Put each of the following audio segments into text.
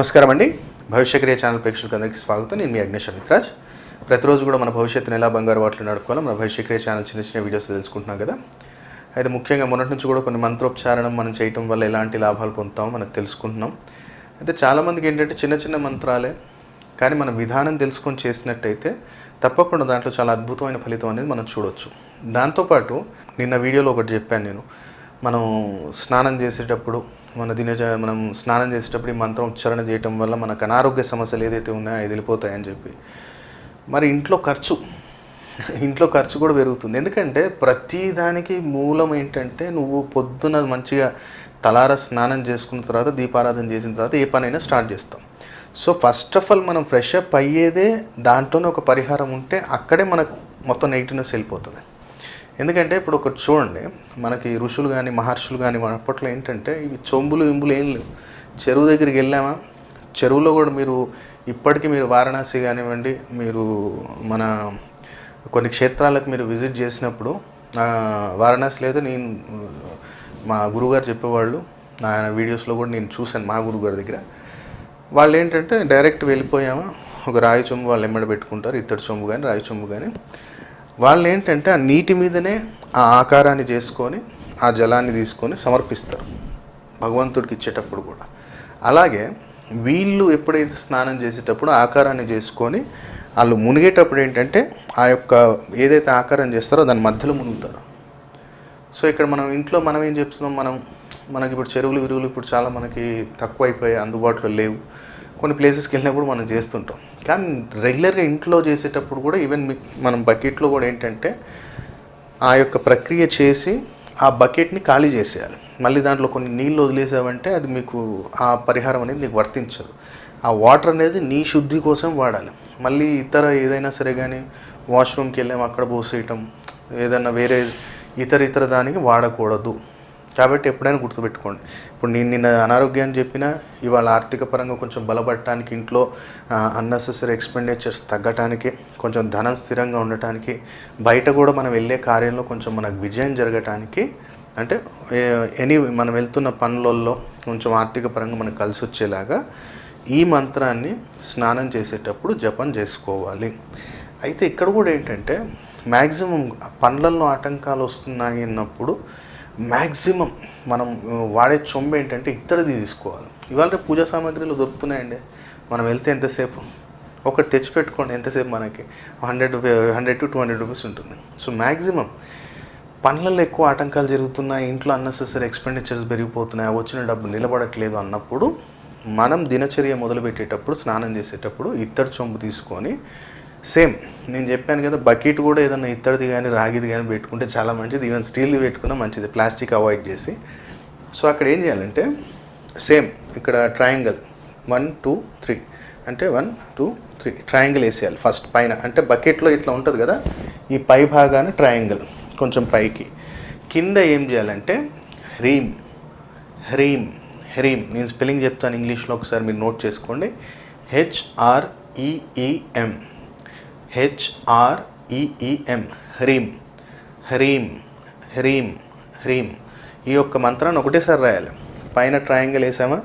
నమస్కారం అండి భవిష్యక్రియ ఛానల్ ప్రేక్షకులకు అందరికీ స్వాగతం. నేను మీ అగ్నేష్ మిత్రాజ్ ప్రతిరోజు కూడా మన భవిష్యత్తుని ఎలా బంగారు వాటిలో నడుపుకోవాలో మన భవిష్యక్రియ ఛానల్ చిన్న చిన్న వీడియోస్ తెలుసుకుంటున్నాం కదా. అయితే ముఖ్యంగా మొన్నటి నుంచి కూడా కొన్ని మంత్రోపచారణం మనం చేయటం వల్ల ఎలాంటి లాభాలు పొందుతామో మనం తెలుసుకుంటున్నాం. అయితే చాలామందికి ఏంటంటే చిన్న చిన్న మంత్రాలే. కానీ మనం విధానం తెలుసుకొని చేసినట్టయితే తప్పకుండా దాంట్లో చాలా అద్భుతమైన ఫలితం అనేది మనం చూడొచ్చు. దాంతోపాటు నిన్న వీడియోలో ఒకటి చెప్పాను నేను. మనం స్నానం చేసేటప్పుడు మన దినచ మనం స్నానం చేసేటప్పుడు ఈ మంత్రం ఉచ్చారణ చేయటం వల్ల మనకు అనారోగ్య సమస్యలు ఏదైతే ఉన్నాయో అవి వెళ్ళిపోతాయని చెప్పి. మరి ఇంట్లో ఖర్చు ఇంట్లో ఖర్చు కూడా పెరుగుతుంది. ఎందుకంటే ప్రతిదానికి మూలం ఏంటంటే నువ్వు పొద్దున మంచిగా తలార స్నానం చేసుకున్న తర్వాత దీపారాధన చేసిన తర్వాత ఏ పనైనా స్టార్ట్ చేస్తాం. సో ఫస్ట్ ఆఫ్ ఆల్ మనం ఫ్రెష్ అప్ అయ్యేదే దాంట్లోనే ఒక పరిహారం ఉంటే అక్కడే మనకు మొత్తం నెగిటివ్నెస్ వెళ్ళిపోతుంది. ఎందుకంటే ఇప్పుడు ఒకటి చూడండి మనకి ఋషులు కానీ మహర్షులు కానీ మన అప్పట్లో ఏంటంటే ఇవి చొంబులు ఇంబులు ఏం లేవు. చెరువు దగ్గరికి వెళ్ళామా? చెరువులో కూడా మీరు ఇప్పటికీ మీరు వారణాసి కానివ్వండి మీరు మన కొన్ని క్షేత్రాలకు మీరు విజిట్ చేసినప్పుడు వారణాసి లేదా నేను మా గురువుగారు చెప్పేవాళ్ళు ఆయన వీడియోస్లో కూడా నేను చూశాను మా గురువుగారి దగ్గర. వాళ్ళు ఏంటంటే డైరెక్ట్ వెళ్ళిపోయామా? ఒక రాయి చొంబు వాళ్ళు ఎమ్మడ పెట్టుకుంటారు ఇత్తడి చొంబు కానీ రాయి చొంబు కానీ వాళ్ళు ఏంటంటే ఆ నీటి మీదనే ఆ ఆకారాన్ని చేసుకొని ఆ జలాన్ని తీసుకొని సమర్పిస్తారు. భగవంతుడికి ఇచ్చేటప్పుడు కూడా. అలాగే వీళ్ళు ఎప్పుడైతే స్నానం చేసేటప్పుడు ఆకారాన్ని చేసుకొని వాళ్ళు మునిగేటప్పుడు ఏంటంటే ఆ యొక్క ఏదైతే ఆకారం చేస్తారో దాని మధ్యలో మునుగుతారు. సో ఇక్కడ మనం ఇంట్లో మనం ఏం చెప్తున్నాం? మనం మనకి ఇప్పుడు చెరువులు విరువులు ఇప్పుడు చాలా మనకి తక్కువ అయిపోయాయి అందుబాటులో లేవు. కొన్ని ప్లేసెస్కి వెళ్ళినప్పుడు మనం చేస్తుంటాం. కానీ రెగ్యులర్గా ఇంట్లో చేసేటప్పుడు కూడా ఈవెన్ మనం బకెట్లో కూడా ఏంటంటే ఆ యొక్క ప్రక్రియ చేసి ఆ బకెట్ని ఖాళీ చేసేయాలి. మళ్ళీ దాంట్లో కొన్ని నీళ్ళు వదిలేసావంటే అది మీకు ఆ పరిహారం అనేది నీకు వర్తించదు. ఆ వాటర్ అనేది నీ శుద్ధి కోసం వాడాలి. మళ్ళీ ఇతర ఏదైనా సరే కానీ వాష్రూమ్కి వెళ్ళాము అక్కడ పోసేయటం ఏదైనా వేరే ఇతర ఇతర దానికి వాడకూడదు. కాబట్టి ఎప్పుడైనా గుర్తుపెట్టుకోండి. ఇప్పుడు నేను నిన్న అనారోగ్యాన్ని చెప్పినా ఇవాళ ఆర్థిక పరంగా కొంచెం బలపడటానికి ఇంట్లో అన్నెసెసరీ ఎక్స్పెండిచర్స్ తగ్గటానికి కొంచెం ధనం స్థిరంగా ఉండటానికి బయట కూడా మనం వెళ్ళే కార్యంలో కొంచెం మనకు విజయం జరగటానికి అంటే ఎనీ మనం వెళ్తున్న పనులలో కొంచెం ఆర్థిక పరంగా మనకు కలిసి వచ్చేలాగా ఈ మంత్రాన్ని స్నానం చేసేటప్పుడు జపం చేసుకోవాలి. అయితే ఇక్కడ కూడా ఏంటంటే మ్యాక్సిమం పనులలో ఆటంకాలు వస్తున్నాయి అన్నప్పుడు మ్యాక్సిమం మనం వాడే చొంబు ఏంటంటే ఇత్తడిది తీసుకోవాలి. ఇవాళ రేపు పూజా సామాగ్రిలు దొరుకుతున్నాయండి. మనం వెళ్తే ఎంతసేపు? ఒకటి తెచ్చిపెట్టుకోండి ఎంతసేపు మనకి? Hundred hundred to two hundred rupees ఉంటుంది. సో మ్యాక్సిమం పనులలో ఎక్కువ ఆటంకాలు జరుగుతున్నాయి ఇంట్లో అన్నెసెసరీ ఎక్స్పెండిచర్స్ పెరిగిపోతున్నాయి వచ్చిన డబ్బు నిలబడట్లేదు అన్నప్పుడు మనం దినచర్య మొదలుపెట్టేటప్పుడు స్నానం చేసేటప్పుడు ఇత్తడి చొంబు తీసుకొని సేమ్ నేను చెప్పాను కదా బకెట్ కూడా ఏదైనా ఇత్తడిది కానీ రాగిది కానీ పెట్టుకుంటే చాలా మంచిది. ఈవెన్ స్టీల్ది పెట్టుకున్నా మంచిది. ప్లాస్టిక్ అవాయిడ్ చేసి. సో అక్కడ ఏం చేయాలంటే సేమ్ ఇక్కడ ట్రయాంగిల్ వన్ టూ త్రీ అంటే వన్ టూ త్రీ ట్రయాంగిల్ వేసేయాలి ఫస్ట్ పైన. అంటే బకెట్లో ఇట్లా ఉంటుంది కదా ఈ పై భాగాన్ని ట్రయాంగిల్ కొంచెం పైకి. కింద ఏం చేయాలంటే హ్రీమ్ హ్రీమ్ హ్రీమ్ నేను స్పెల్లింగ్ చెప్తాను ఇంగ్లీష్లో ఒకసారి మీరు నోట్ చేసుకోండి. హెచ్ఆర్ఈఈఎం హెచ్ఆర్ఈఈఎం హ్రీమ్. హ్రీమ్. హ్రీమ్. హ్రీమ్. ఈ యొక్క మంత్రాన్ని ఒకటేసారి రాయాలి. పైన ట్రయాంగిల్ వేసామా?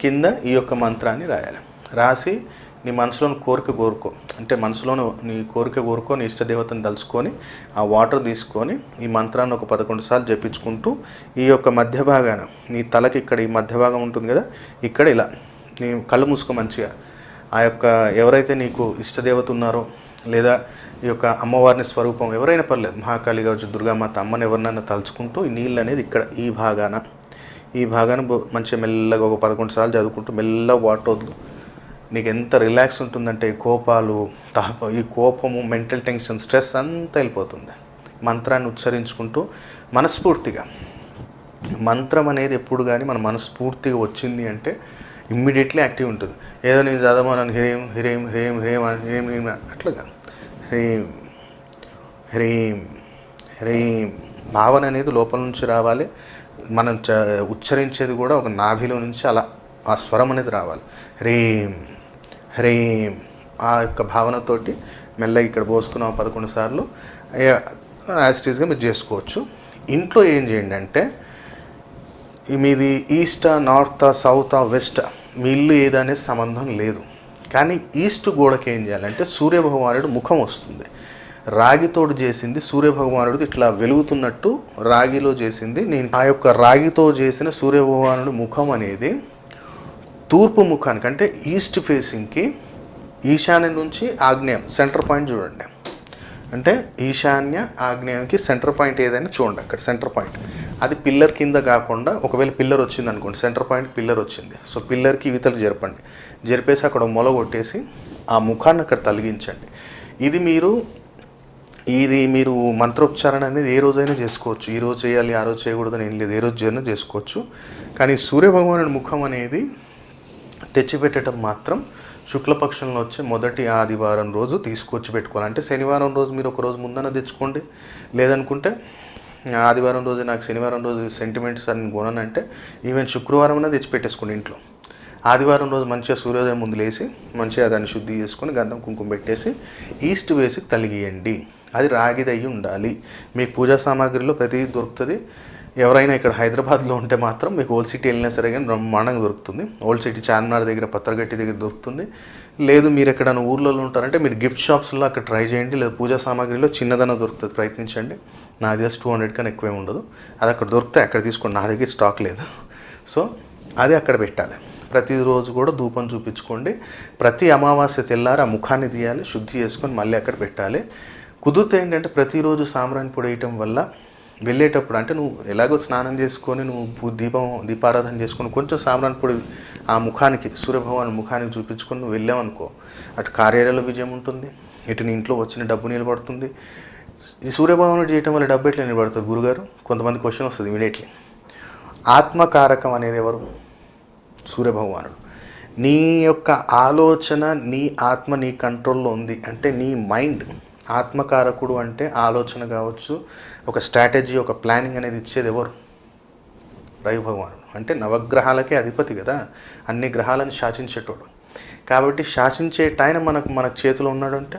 కింద ఈ యొక్క మంత్రాన్ని రాయాలి. రాసి నీ మనసులోని కోరిక కోరుకో. అంటే మనసులోని నీ కోరిక కోరుకో నీ ఇష్టదేవతను తలుచుకొని ఆ వాటర్ తీసుకొని ఈ మంత్రాన్ని ఒక పదకొండు సార్లు జపించుకుంటూ ఈ యొక్క మధ్య భాగాన నీ తలకి ఇక్కడ ఈ మధ్య భాగం ఉంటుంది కదా ఇక్కడ ఇలా. నీ కళ్ళు మూసుకో మంచిగా. ఆ యొక్క ఎవరైతే నీకు ఇష్టదేవత ఉన్నారో లేదా ఈ యొక్క అమ్మవారిని స్వరూపం ఎవరైనా పర్లేదు. మహాకాళి కావచ్చు దుర్గామాత అమ్మని ఎవరినైనా తలుచుకుంటూ ఈ నీళ్ళు అనేది ఇక్కడ ఈ భాగాన. ఈ భాగాన బో- మంచిగా మెల్లగా ఒక పదకొండు సార్లు చదువుకుంటూ మెల్లగా వాటర్ వదులు. నీకు ఎంత రిలాక్స్ ఉంటుందంటే ఈ కోపాలు తాప ఈ కోపము మెంటల్ టెన్షన్ స్ట్రెస్ అంతా వెళ్ళిపోతుంది. మంత్రాన్ని ఉచ్చరించుకుంటూ మనస్ఫూర్తిగా. మంత్రం అనేది ఎప్పుడు కానీ మన మనస్ఫూర్తిగా వచ్చింది అంటే ఇమ్మీడియట్లీ యాక్టివ్ ఉంటుంది. ఏదో నేను చదవమని హ్రీం హ్రీం హ్రీం హ్రీం అని హ్రీం హ్రీం అట్లా కాదు. హ్రీం హ్రీం హ్రీం. భావన అనేది లోపల నుంచి రావాలి. మనం చ ఉచ్చరించేది కూడా ఒక నాభిలో నుంచి అలా ఆ స్వరం అనేది రావాలి. హ్రీం హ్రీం. ఆ యొక్క భావనతోటి మెల్లగా ఇక్కడ పోసుకున్నాం పదకొండు సార్లు. యాస్టీస్గా మీరు చేసుకోవచ్చు. ఇంట్లో ఏం చేయండి అంటే మీది ఈస్టా నార్త్ సౌత్ వెస్ట్ మీ ఇల్లు ఏదనేది సంబంధం లేదు. కానీ ఈస్ట్ గోడకి ఏం చేయాలంటే సూర్యభగవానుడు ముఖం వస్తుంది. రాగితోడు చేసింది సూర్యభగవానుడు ఇట్లా వెలుగుతున్నట్టు రాగిలో చేసింది. నేను ఆ యొక్క రాగితో చేసిన సూర్యభగవానుడు ముఖం అనేది తూర్పు ముఖానికి అంటే ఈస్ట్ ఫేసింగ్కి ఈశాన్య నుంచి ఆగ్నేయం సెంటర్ పాయింట్ చూడండి. అంటే ఈశాన్య ఆగ్నేయంకి సెంటర్ పాయింట్ ఏదైనా చూడండి అక్కడ సెంటర్ పాయింట్ అది పిల్లర్ కింద కాకుండా ఒకవేళ పిల్లర్ వచ్చింది అనుకోండి సెంటర్ పాయింట్ పిల్లర్ వచ్చింది. సో పిల్లర్కి ఇవితలు జరపండి. జరిపేసి అక్కడ మొల కొట్టేసి ఆ ముఖాన్ని అక్కడ తొలగించండి. ఇది మీరు ఇది మీరు మంత్రోచ్చారణ అనేది ఏ రోజైనా చేసుకోవచ్చు. ఈ రోజు చేయాలి ఆ రోజు చేయకూడదని ఏం లేదు. ఏ రోజు అయినా చేసుకోవచ్చు. కానీ సూర్యభగవానుడి ముఖం అనేది తెచ్చిపెట్టడం మాత్రం శుక్లపక్షంలో వచ్చే మొదటి ఆదివారం రోజు తీసుకొచ్చి పెట్టుకోవాలి. అంటే శనివారం రోజు మీరు ఒక రోజు ముందన తెచ్చుకోండి. లేదనుకుంటే ఆదివారం రోజు నాకు శనివారం రోజు సెంటిమెంట్స్ అని కొననంటే ఈవెన్ శుక్రవారం తెచ్చిపెట్టేసుకోండి ఇంట్లో. ఆదివారం రోజు మంచిగా సూర్యోదయం ముందు లేసి మంచిగా దాన్ని శుద్ధి చేసుకొని గంధం కుంకుమ పెట్టేసి ఈస్ట్ వేసి తలిగియండి. అది రాగిది అయ్యి ఉండాలి. మీ పూజా సామాగ్రిలో ప్రతిదీ దొరుకుతుంది. ఎవరైనా ఇక్కడ హైదరాబాద్లో ఉంటే మాత్రం మీకు ఓల్డ్ సిటీ వెళ్ళినా సరే కానీ బ్రహ్మాండంగా దొరుకుతుంది. ఓల్డ్ సిటీ చార్మినార్ దగ్గర పత్రగట్టి దగ్గర దొరుకుతుంది. లేదు మీరు ఎక్కడైనా ఊర్లలో ఉంటారంటే మీరు గిఫ్ట్ షాప్స్లో అక్కడ ట్రై చేయండి. లేదా పూజా సామాగ్రిలో చిన్నదన దొరుకుతుంది ప్రయత్నించండి. నాది దగ్గర టూ హండ్రెడ్ కన్నా ఎక్కువే ఉండదు. అది అక్కడ దొరికితే అక్కడ తీసుకోండి. నా దగ్గర స్టాక్ లేదు. సో అది అక్కడ పెట్టాలి. ప్రతిరోజు కూడా ధూపం చూపించుకోండి. ప్రతి అమావాస్య తెల్లారి ఆ ముఖాన్ని తీయాలి శుద్ధి చేసుకొని మళ్ళీ అక్కడ పెట్టాలి. కుదిరితే ఏంటంటే ప్రతిరోజు సాంబ్రాణి పొడి వేయటం వల్ల వెళ్ళేటప్పుడు అంటే నువ్వు ఎలాగో స్నానం చేసుకొని నువ్వు దీపం దీపారాధన చేసుకొని కొంచెం సామ్రాన్ పొడి ఆ ముఖానికి సూర్యభగవాన్ ముఖానికి చూపించుకొని నువ్వు వెళ్ళావనుకో అటు కార్యాలయంలో విజయం ఉంటుంది ఇటు నీ ఇంట్లో వచ్చిన డబ్బు నిలబడుతుంది. ఈ సూర్యభగవాన్ చేయటం వల్ల డబ్బు ఎట్లా నిలబడుతుంది గురుగారు? కొంతమంది క్వశ్చన్ వస్తుంది ఇమీడియట్లీ ఆత్మకారకం అనేది ఎవరు? సూర్యభగవానుడు. నీ యొక్క ఆలోచన నీ ఆత్మ నీ కంట్రోల్లో ఉంది. అంటే నీ మైండ్ ఆత్మకారకుడు అంటే ఆలోచన కావచ్చు ఒక స్ట్రాటజీ ఒక ప్లానింగ్ అనేది ఇచ్చేది ఎవరు? రవి భగవాన్ అంటే నవగ్రహాలకే అధిపతి కదా. అన్ని గ్రహాలను శాసించేటోడు. కాబట్టి శాసించేట ఆయన మనకు మన చేతిలో ఉన్నాడు అంటే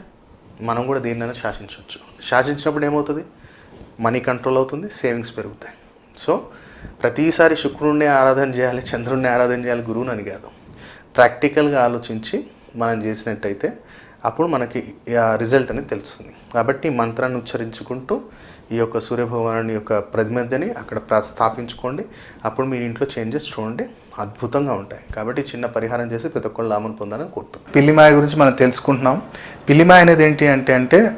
మనం కూడా దీన్నైనా శాసించవచ్చు. శాసించినప్పుడు ఏమవుతుంది? మనీ కంట్రోల్ అవుతుంది సేవింగ్స్ పెరుగుతాయి. సో ప్రతిసారి శుక్రుడిని ఆరాధన చేయాలి చంద్రుడిని ఆరాధన చేయాలి గురువుని అని కాదు. ప్రాక్టికల్గా ఆలోచించి మనం చేసినట్టయితే అప్పుడు మనకి ఆ రిజల్ట్ అనేది తెలుస్తుంది. కాబట్టి మంత్రాన్ని ఉచ్చరించుకుంటూ ఈ యొక్క సూర్యభగవాను యొక్క ప్రతిమధ్యని అక్కడ స్థాపించుకోండి. అప్పుడు మీ ఇంట్లో చేంజెస్ చూడండి. అద్భుతంగా ఉంటాయి. కాబట్టి చిన్న పరిహారం చేసి ప్రతి ఒక్కళ్ళు లాభం పొందాలని కోరుతున్నాం. పిల్లిమాయ గురించి మనం తెలుసుకుంటున్నాం. పిల్లిమాయ అనేది ఏంటి అంటే అంటే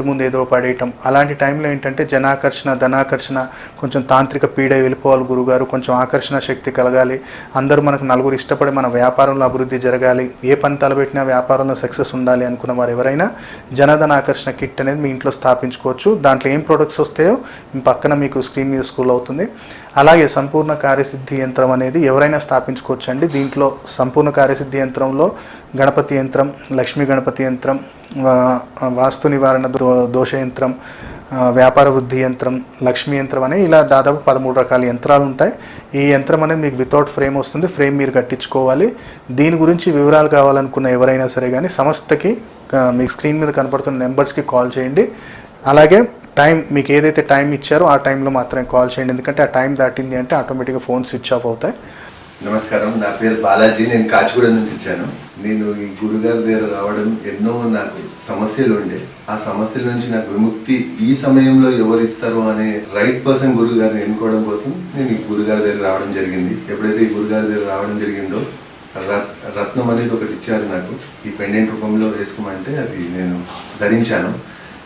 ఇంటి ముందు ఏదో పడేయటం. అలాంటి టైంలో ఏంటంటే జనాకర్షణ ధనాకర్షణ కొంచెం తాంత్రిక పీడ వెళ్ళిపోవాలి గురుగారు కొంచెం ఆకర్షణ శక్తి కలగాలి. అందరూ మనకు నలుగురు ఇష్టపడి మన వ్యాపారంలో అభివృద్ధి జరగాలి. ఏ పని తలబెట్టినా వ్యాపారంలో సక్సెస్ ఉండాలి అనుకున్న వారు ఎవరైనా జనధన ఆకర్షణ కిట్ అనేది మీ ఇంట్లో స్థాపించుకోవచ్చు. దాంట్లో ఏం ప్రొడక్ట్స్ వస్తాయో పక్కన మీకు స్క్రీన్ మీద స్కూల్ అవుతుంది. అలాగే సంపూర్ణ కార్యసిద్ధి యంత్రం అనేది ఎవరైనా స్థాపించుకోవచ్చు అండి దీంట్లో సంపూర్ణ కార్యసిద్ధి యంత్రంలో గణపతి యంత్రం లక్ష్మీ గణపతి యంత్రం వాస్తు నివారణ దోష యంత్రం వ్యాపార వృద్ధి యంత్రం లక్ష్మీ యంత్రం అనే ఇలా దాదాపు పదమూడు రకాల యంత్రాలు ఉంటాయి. ఈ యంత్రం అనేది మీకు వితౌట్ ఫ్రేమ్ వస్తుంది. ఫ్రేమ్ మీరు కట్టించుకోవాలి. దీని గురించి వివరాలు కావాలనుకున్న ఎవరైనా సరే కానీ సంస్థకి మీకు స్క్రీన్ మీద కనపడుతున్న నెంబర్స్కి కాల్ చేయండి. అలాగే టైం మీకు ఏదైతే టైం ఇచ్చారో ఆ టైంలో మాత్రమే కాల్ చేయండి. ఎందుకంటే ఆ టైం దాటింది అంటే ఆటోమేటిక్గా ఫోన్ స్విచ్ ఆఫ్ అవుతాయి. నమస్కారం. నా పేరు బాలాజీ. నేను కాచిగూడ నుంచి వచ్చాను. నేను ఈ గురుగారి దగ్గర రావడం ఎన్నో నాకు సమస్యలు ఉండే. ఆ సమస్యల నుంచి నాకు విముక్తి ఈ సమయంలో ఎవరు ఇస్తారు అనే రైట్ పర్సన్ గురువు గారిని ఎన్నుకోవడం కోసం నేను ఈ గురుగారి దగ్గర రావడం జరిగింది. ఎప్పుడైతే ఈ గురుగారి దగ్గర రావడం జరిగిందో రత్- రత్నం అనేది ఒకటి ఇచ్చారు నాకు. ఈ పెండెంట్ రూపంలో వేసుకోమంటే అది నేను ధరించాను.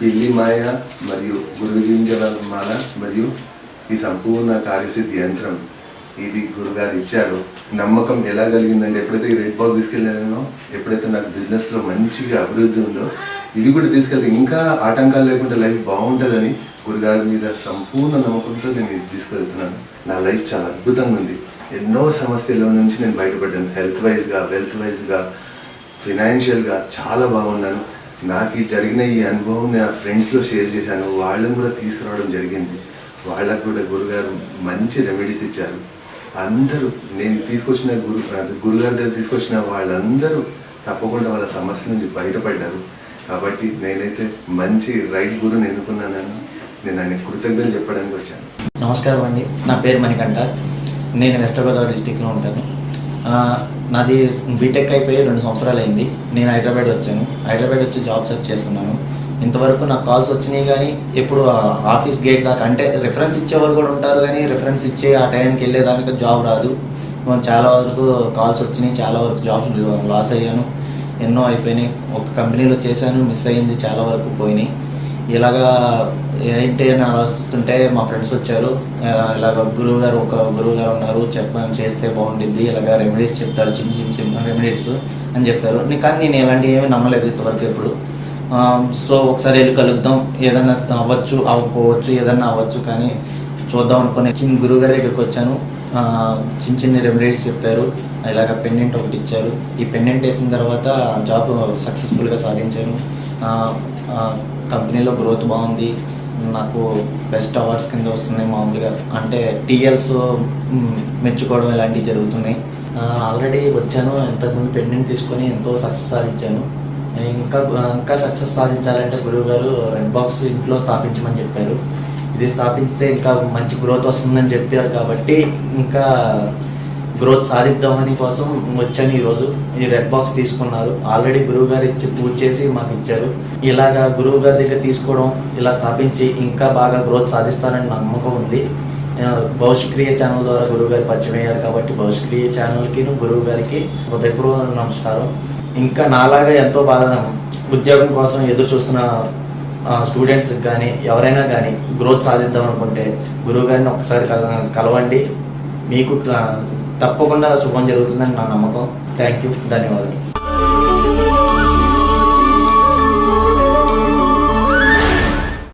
పిల్లి మాయ మరియు గురుగింజల మాల మరియు ఈ సంపూర్ణ కార్యసిద్ధి యంత్రం. ఇది గురుగారు ఇచ్చారు. నమ్మకం ఎలా కలిగిందంటే ఎప్పుడైతే ఈ రెడ్ బాక్స్ తీసుకెళ్ళానో ఎప్పుడైతే నాకు బిజినెస్లో మంచిగా అభివృద్ధి ఉందో ఇవి కూడా తీసుకెళ్తే ఇంకా ఆటంకాలు లేకుండా లైఫ్ బాగుంటుందని గురుగారి మీద సంపూర్ణ నమ్మకంతో నేను ఇది తీసుకెళ్తున్నాను. నా లైఫ్ చాలా అద్భుతంగా ఉంది. ఎన్నో సమస్యల నుంచి నేను బయటపడ్డాను. హెల్త్ వైజ్గా వెల్త్ వైజ్గా ఫినాన్షియల్గా చాలా బాగున్నాను. నాకు ఈ జరిగిన ఈ అనుభవం నా ఫ్రెండ్స్లో షేర్ చేశాను. వాళ్ళని కూడా తీసుకురావడం జరిగింది. వాళ్ళకు కూడా గురుగారు మంచి రెమెడీస్ ఇచ్చారు. అందరూ నేను తీసుకొచ్చిన గురు గురుగారి దగ్గర తీసుకొచ్చిన వాళ్ళందరూ తప్పకుండా వాళ్ళ సమస్య నుంచి బయటపడ్డారు. కాబట్టి నేనైతే మంచి రైట్ గురుని ఎన్నుకున్నానని నేను ఆయన కృతజ్ఞతలు చెప్పడానికి వచ్చాను. నమస్కారం అండి. నా పేరు మణికంఠ. నేను వెస్ట్ గోదావరి డిస్టిక్లో ఉంటాను. నాది బీటెక్ అయిపోయి రెండు సంవత్సరాలు అయింది. నేను హైదరాబాద్ వచ్చాను. హైదరాబాద్ వచ్చి జాబ్ సెర్చ్ చేస్తున్నాను. ఇంతవరకు నాకు కాల్స్ వచ్చినాయి కానీ ఎప్పుడు ఆ ఆఫీస్ గేట్ దాకా అంటే రిఫరెన్స్ ఇచ్చేవారు కూడా ఉంటారు కానీ రిఫరెన్స్ ఇచ్చే ఆ టైంకి వెళ్ళేదానికి జాబ్ రాదు. మనం చాలా వరకు కాల్స్ వచ్చినాయి. చాలా వరకు జాబ్ లాస్ అయ్యాను. ఎన్నో అయిపోయినాయి. ఒక కంపెనీలో చేశాను. మిస్ అయింది చాలా వరకు పోయినాయి. ఇలాగా ఏంటి అని ఆలోచిస్తుంటే మా ఫ్రెండ్స్ వచ్చారు. ఇలాగ గురువు గారు ఒక గురువు గారు ఉన్నారు చెప్పని చేస్తే బాగుండిద్ది ఇలాగ రెమెడీస్ చెప్తారు చిన్న చిన్న చిన్న రెమెడీస్ అని చెప్పారు. కానీ నేను ఎలాంటి ఏమీ నమ్మలేదు ఇంతవరకు ఎప్పుడు. సో ఒకసారి వెళ్ళి కలుద్దాం. ఏదైనా అవ్వచ్చు అవ్వకపోవచ్చు ఏదైనా అవ్వచ్చు కానీ చూద్దాం అనుకుని చిన్న గురువు గారి దగ్గరికి వచ్చాను. చిన్న చిన్న రెమెడీస్ చెప్పారు. ఇలాగ పెండెంట్ ఒకటి ఇచ్చారు. ఈ పెండెంట్ వేసిన తర్వాత జాబ్ సక్సెస్ఫుల్గా సాధించాను. కంపెనీలో గ్రోత్ బాగుంది. నాకు బెస్ట్ అవార్డ్స్ కింద వస్తున్నాయి మామూలుగా. అంటే టీఎల్స్ మెచ్చుకోవడం ఇలాంటివి జరుగుతున్నాయి. ఆల్రెడీ వచ్చాను ఇంతకుముందు పెండెంట్ తీసుకొని ఎంతో సక్సెస్ సాధించాను. ఇంకా ఇంకా సక్సెస్ సాధించాలంటే గురువు గారు రెడ్ బాక్స్ ఇంట్లో స్థాపించమని చెప్పారు. ఇది స్థాపిస్తే ఇంకా మంచి గ్రోత్ వస్తుందని చెప్పారు కాబట్టి ఇంకా గ్రోత్ సాధిద్దామని కోసం వచ్చాను ఈరోజు. ఈ రెడ్ బాక్స్ తీసుకున్నారు. ఆల్రెడీ గురువు గారు ఇచ్చి పూజ చేసి మాకు ఇచ్చారు. ఇలాగా గురువు గారి దగ్గర తీసుకోవడం ఇలా స్థాపించి ఇంకా బాగా గ్రోత్ సాధిస్తానని నమ్మకం ఉంది. భవిష్యక్రియ భవిష్క్రియ ఛానల్ ద్వారా గురువు గారు పరిచయం అయ్యారు కాబట్టి భవిష్క్రియ ఛానల్కి గురువు గారికి హృదయపూర్వక నమస్కారం. ఇంకా నాలాగా ఎంతో బాధ ఉద్యోగం కోసం ఎదురు చూస్తున్న స్టూడెంట్స్కి కానీ ఎవరైనా కానీ గ్రోత్ సాధిద్దాం అనుకుంటే గురువు గారిని ఒకసారి కల- కలవండి. మీకు తప్పకుండా శుభం జరుగుతుందని నా నమ్మకం. థ్యాంక్ యూ ధన్యవాదాలు.